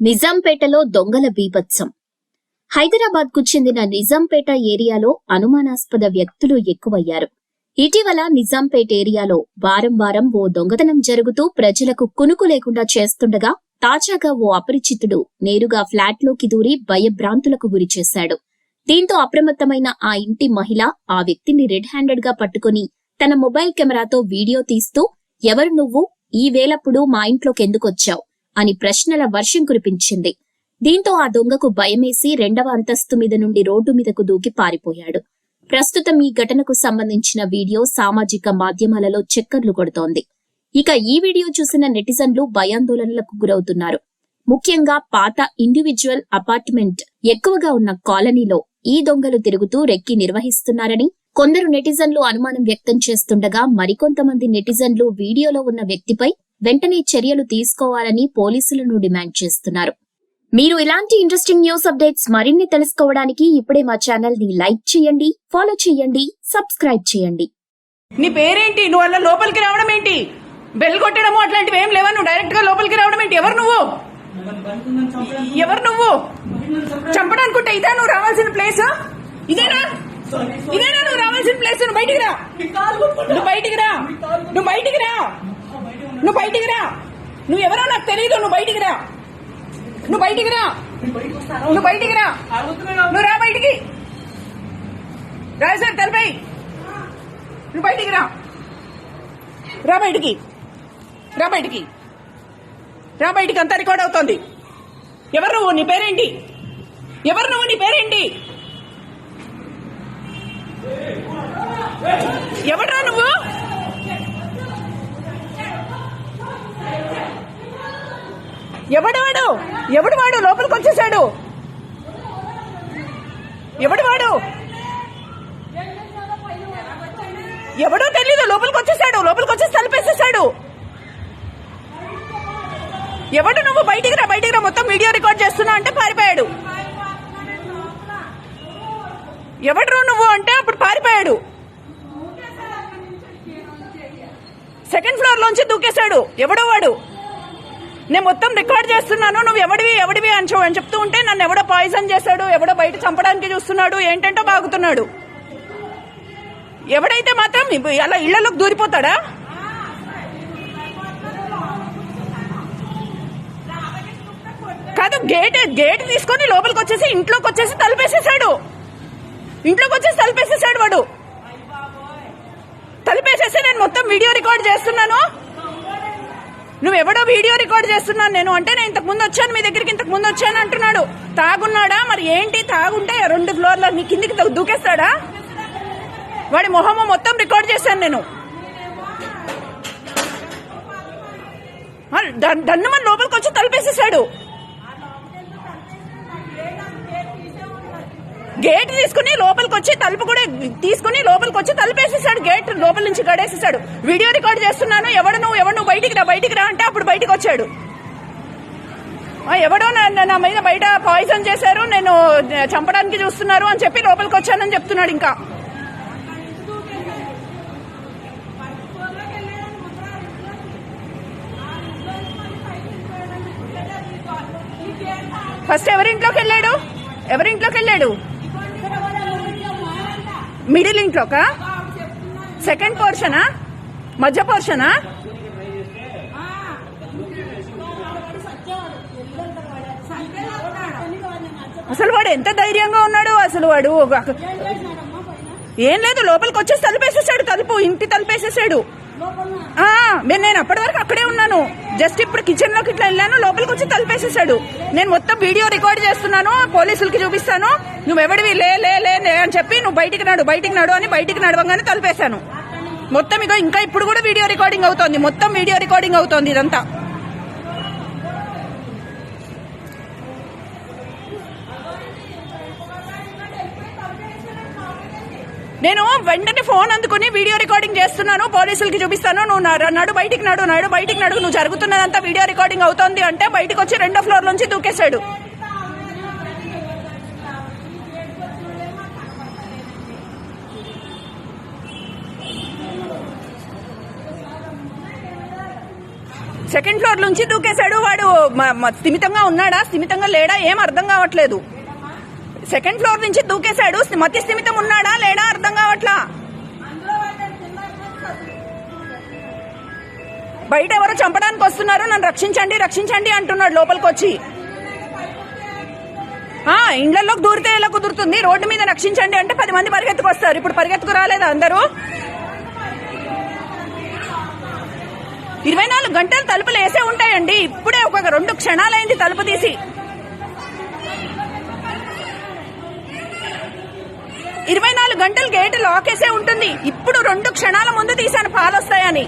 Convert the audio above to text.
నిజాంపేటలో దొంగల బీభత్సం. హైదరాబాద్కు చెందిన నిజాంపేట ఏరియాలో అనుమానాస్పద వ్యక్తులు ఎక్కువయ్యారు. ఇటీవల నిజాంపేట ఏరియాలో వారం వారం ఓ దొంగతనం జరుగుతూ ప్రజలకు కునుకు లేకుండా చేస్తుండగా తాజాగా ఓ అపరిచితుడు నేరుగా ఫ్లాట్లోకి దూరి భయభ్రాంతులకు గురిచేశాడు దీంతో అప్రమత్తమైన ఆ ఇంటి మహిళ ఆ వ్యక్తిని రెడ్ హ్యాండెడ్గా పట్టుకుని తన మొబైల్ కెమెరాతో వీడియో తీస్తూ ఎవరు నువ్వు? ఈ వేలప్పుడు మా ఇంట్లోకెందుకొచ్చావు? అని ప్రశ్నల వర్షం కురిపించింది. దీంతో ఆ దొంగకు భయమేసి రెండవ అంతస్తు మీద నుండి రోడ్డు మీదకు దూకి పారిపోయాడు. ప్రస్తుతం ఈ ఘటనకు సంబంధించిన వీడియో సామాజిక మాధ్యమాలలో చక్కర్లు కొడుతోంది. ఇక ఈ వీడియో చూసిన నెటిజన్లు భయాందోళనలకు గురవుతున్నారు. ముఖ్యంగా పాత ఇండివిజువల్ అపార్ట్మెంట్ ఎక్కువగా ఉన్న కాలనీలో ఈ దొంగలు తిరుగుతూ రెక్కి నిర్వహిస్తున్నారని కొందరు నెటిజన్లు అనుమానం వ్యక్తం చేస్తుండగా మరికొంతమంది నెటిజన్లు వీడియోలో ఉన్న వ్యక్తిపై వెంటనే చర్యలు తీసుకోవాలని పోలీసులను డిమాండ్ చేస్తున్నారు. మీరు ఇలాంటి ఇంట్రెస్టింగ్ న్యూస్ అప్డేట్స్ మరిన్ని తెలుసుకోవడానికి ఇప్పుడే మా ఛానల్ని లైక్ చేయండి ఫాలో చేయండి సబ్స్క్రైబ్ చేయండి. నీ పేరేంటి? నువ్వు అలా లోపలికి రావడం ఏంటి? బెల్ కొట్టడము అట్లాంటివి ఏం లేవా? నువ్వు డైరెక్ట్గా లోపలికి రావడం ఏంటి? ఎవరు నువ్వు? ఎవరు నువ్వు? చంపడానుకుంటే. ఇదే నువ్వు రావాల్సిన ప్లేస్ ఇదేనా? ఇదేనా నువ్వు రావాల్సిన ప్లేస్ నువ్వు బయటికి రా. నువ్వు బయటికి రా. నువ్వు బయటికి రా. నువ్వు బయటికి రా. నువ్వు ఎవరో నాకు తెలియదు నువ్వు బయటికి రా. నువ్వు బయటికి రా. నువ్వు బయటికి రా. నువ్వు రా బయటికి. రా సార్ నువ్వు బయటికి రా. రా బయటికి. రా బయటికి. రా బయటికి అంతా రికార్డ్ అవుతోంది. ఎవరు నువ్వు? నీ పేరేంటి? ఎవరు నువ్వు? నీ పేరేంటి ఎవడ్రా నువ్వు ఎవడు వాడు ఎవడు వాడు? లోపలికి వచ్చేసాడు. ఎవడు వాడు? ఎవడో తెలీదు. లోపలికి వచ్చేసాడు. లోపలికి వచ్చేసి తలపేసేసాడు. ఎవడు నువ్వు? బయటికి రా బయటికి రా. మొత్తం వీడియో రికార్డ్ చేస్తున్నా అంటే పారిపోయాడు. ఎవడు నువ్వు అంటే అప్పుడు పారిపోయాడు. సెకండ్ ఫ్లోర్ లోంచి దూకేశాడు. ఎవడో వాడు? నేను మొత్తం రికార్డ్ చేస్తున్నాను నువ్వు ఎవడివి ఎవడివి అని అని చెప్తూ ఉంటే నన్ను ఎవడో పాయిజన్ చేశాడు ఎవడో బయట చంపడానికి చూస్తున్నాడు ఏంటంటో బాగుతున్నాడు. ఎవడైతే మాత్రం అలా ఇళ్ళలోకి దూరిపోతాడా? కాదు గేట్ గేట్ తీసుకొని లోపలికి వచ్చేసి ఇంట్లోకి వచ్చేసి తలుపేసేసాడు. ఇంట్లోకి వచ్చేసి తలుపేసేసాడు వాడు. తలుపేసేసి నేను మొత్తం వీడియో రికార్డ్ చేస్తున్నాను. నువ్వు ఎవడో వీడియో రికార్డ్ చేస్తున్నాను నేను. అంటే నేను ఇంతకు ముందు వచ్చాను మీ దగ్గరికి ఇంతకు ముందు వచ్చాను అంటున్నాడు. తాగున్నాడా? మరి ఏంటి? తాగుంటే రెండు ఫ్లోర్ల నీ కిందికి దూకేస్తాడా? వాడి మొహము మొత్తం రికార్డ్ చేశాను నేను. దన్ను మన లోపలికి వచ్చి తలుపేసేసాడు. గేట్ తీసుకుని లోపలికి వచ్చి తలుపు కూడా తీసుకుని లోపలికి వచ్చి తలుపేసేసాడు. గేట్ లోపల నుంచి గడేసేసాడు వీడియో రికార్డ్ చేస్తున్నాను. ఎవడు నువ్వు? ఎవడు నువ్వు బయటికి రా బయటికి రా అంటే అప్పుడు బయటకు వచ్చాడు ఎవడో నా- నా మీద బయట పాయిజన్ చేశారు నేను చంపడానికి చూస్తున్నారు అని చెప్పి లోపలికి వచ్చానని చెప్తున్నాడు ఇంకా. ఫస్ట్ ఎవరింట్లోకి వెళ్ళాడు? ఎవరింట్లోకి వెళ్ళాడు? మిడిల్ ఇంట్లోకా సెకండ్ పోర్షనా? మధ్య పోర్షనా? అసలు వాడు ఎంత ధైర్యంగా ఉన్నాడు? అసలు వాడు ఏం లేదు లోపలికి వచ్చేసి తలుపేసేసాడు తలుపు ఇంటి తలుపేసేసాడు. నేను నేను అప్పటి వరకు అక్కడే ఉన్నాను. జస్ట్ ఇప్పుడు కిచెన్లోకి ఇట్లా వెళ్ళాను లోపలికి వచ్చి తలుపేసేసాడు. నేను మొత్తం వీడియో రికార్డ్ చేస్తున్నాను పోలీసులకి చూపిస్తాను. నువ్వెవడివి? లే లే లే లే అని చెప్పి నువ్వు బయటికి నాడు బయటికి నాడు అని బయటికి నడవగానే తలుపేశాను. మొత్తం ఇగో ఇంకా ఇప్పుడు కూడా వీడియో రికార్డింగ్ అవుతోంది మొత్తం వీడియో రికార్డింగ్ అవుతోంది ఇదంతా. నేను వెంటనే ఫోన్ అందుకుని వీడియో రికార్డింగ్ చేస్తున్నాను పోలీసులకి చూపిస్తాను. నువ్వు నడు బయటికి నడు నడు బయటికి నడు. నువ్వు జరుగుతున్నదంతా వీడియో రికార్డింగ్ అవుతోంది అంటే బయటికి వచ్చి రెండో ఫ్లోర్ నుంచి దూకేశాడు. సెకండ్ ఫ్లోర్ నుంచి దూకేశాడు. వాడు స్థిమితంగా ఉన్నాడా? స్థిమితంగా లేడా? ఏం అర్థం కావట్లేదు. సెకండ్ ఫ్లోర్ నుంచి దూకేశాడు. మతి స్థిమితం ఉన్నాడా? లేడా? అర్థం కావట్లా? బయట ఎవరో చంపడానికి వస్తున్నారు? నన్ను రక్షించండి రక్షించండి అంటున్నాడు లోపలికి వచ్చి ఆ ఇండ్లలోకి దూరితే ఎలా కుదురుతుంది? రోడ్డు మీద రక్షించండి అంటే పది మంది పరిగెత్తుకు వస్తారు ఇప్పుడు పరిగెత్తుకు రాలేదా అందరూ? ఇరవై నాలుగు గంటలు తలుపులు వేసే ఉంటాయండి. ఇప్పుడే ఒక రెండు క్షణాలైంది తలుపు తీసి. ఇరవై నాలుగు గంటలు గేట్ లాకేసే ఉంటుంది. ఇప్పుడు రెండు క్షణాల ముందు తీసాను పాలు వస్తాయని